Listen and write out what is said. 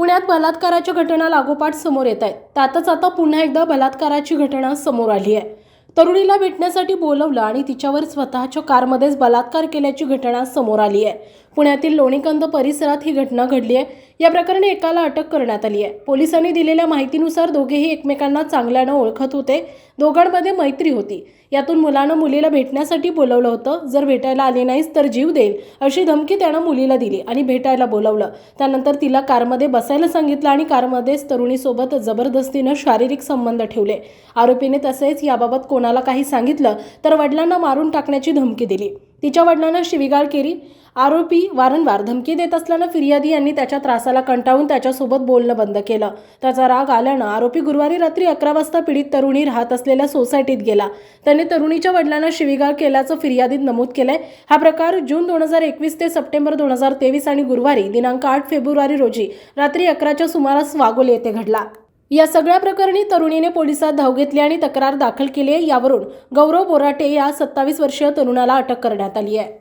पुण्यात बलात्काराच्या घटना लागोपाठ समोर येत आहेत. त्यातच आता पुन्हा एकदा बलात्काराची घटना समोर आली आहे. तरुणीला भेटण्यासाठी बोलवलं आणि तिच्यावर स्वतःच्या कारमध्येच बलात्कार केल्याची घटना समोर आली आहे. पुण्यातील लोणीकंद परिसरात ही घटना घडली आहे. या प्रकरणी एकाला अटक करण्यात आली आहे. पोलिसांनी दिलेल्या माहितीनुसार दोघेही एकमेकांना चांगल्यानं ओळखत होते. दोघांमध्ये मैत्री होती. यातून मुलानं मुलीला भेटण्यासाठी बोलवलं होतं. जर भेटायला आले नाहीस तर जीव देईल अशी धमकी त्यानं मुलीला दिली आणि भेटायला बोलवलं. त्यानंतर तिला कारमध्ये बसायला सांगितलं आणि कारमध्येच तरुणीसोबत जबरदस्तीनं शारीरिक संबंध ठेवले. आरोपीने तसेच याबाबत कोणाला काही सांगितलं तर वडिलांना मारून टाकण्याची धमकी दिली. तिच्या वडिलांना शिवीगाळ केली. आरोपी वारंवार धमकी देत असल्यानं फिर्यादी यांनी त्याच्या त्रासाला कंटाळून त्याच्यासोबत बोलणं बंद केलं. त्याचा राग आल्यानं आरोपी गुरुवारी रात्री अकरा वाजता पीडित तरुणी राहत असलेल्या सोसायटीत गेला. त्याने तरुणीच्या वडिलांना शिवीगाळ केल्याचं फिर्यादीत नमूद केलंय. हा प्रकार जून दोन हजार एकवीस ते सप्टेंबर दोन हजार तेवीस आणि गुरुवारी दिनांक आठ फेब्रुवारी रोजी रात्री अकराच्या सुमारास वागोली येथे घडला. या सगळ्या प्रकरणी तरुणीने पोलिसात धाव घेतली आणि तक्रार दाखल केली आहे. यावरून गौरव बोराटे या सत्तावीस वर्षीय तरुणाला अटक करण्यात आली आहे.